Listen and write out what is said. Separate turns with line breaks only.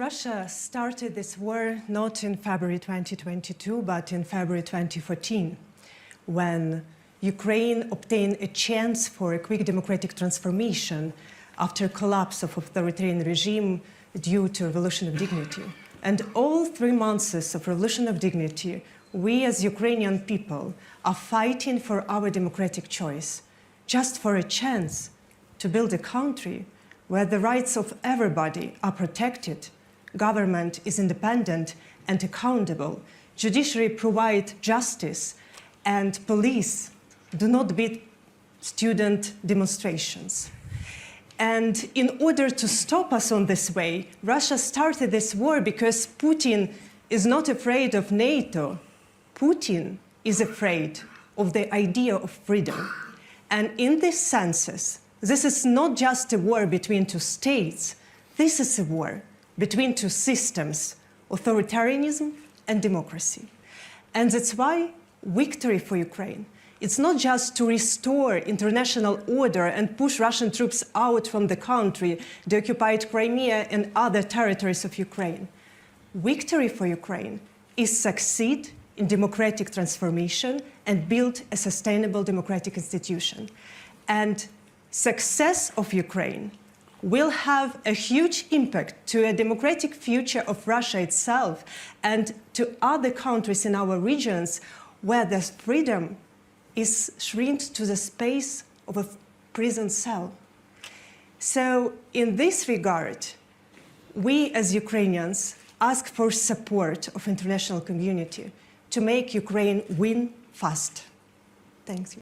Russia started this war not in February 2022, but in February 2014, when Ukraine obtained a chance for a quick democratic transformation after collapse of authoritarian regime due to Revolution of Dignity. And all three months of Revolution of Dignity, we as Ukrainian people are fighting for our democratic choice, just for a chance to build a country where the rights of everybody are protected, government is independent and accountable, judiciary provide justice, and police do not beat student demonstrations. And in order to stop us on this way, Russia started this war because Putin is not afraid of NATO. Putin is afraid of the idea of freedom. And in this senses, this is not just a war between two states, this is a war between two systems, authoritarianism and democracy. And that's why victory for Ukraine, it's not just to restore international order and push Russian troops out from the country, the occupied Crimea and other territories of Ukraine. Victory for Ukraine is succeed in democratic transformation and build a sustainable democratic institution. And success of Ukraine will have a huge impact to a democratic future of Russia itself and to other countries in our regions where the freedom is shrinked to the space of a prison cell. So in this regard, we as Ukrainians ask for support of international community to make Ukraine win fast. Thanks.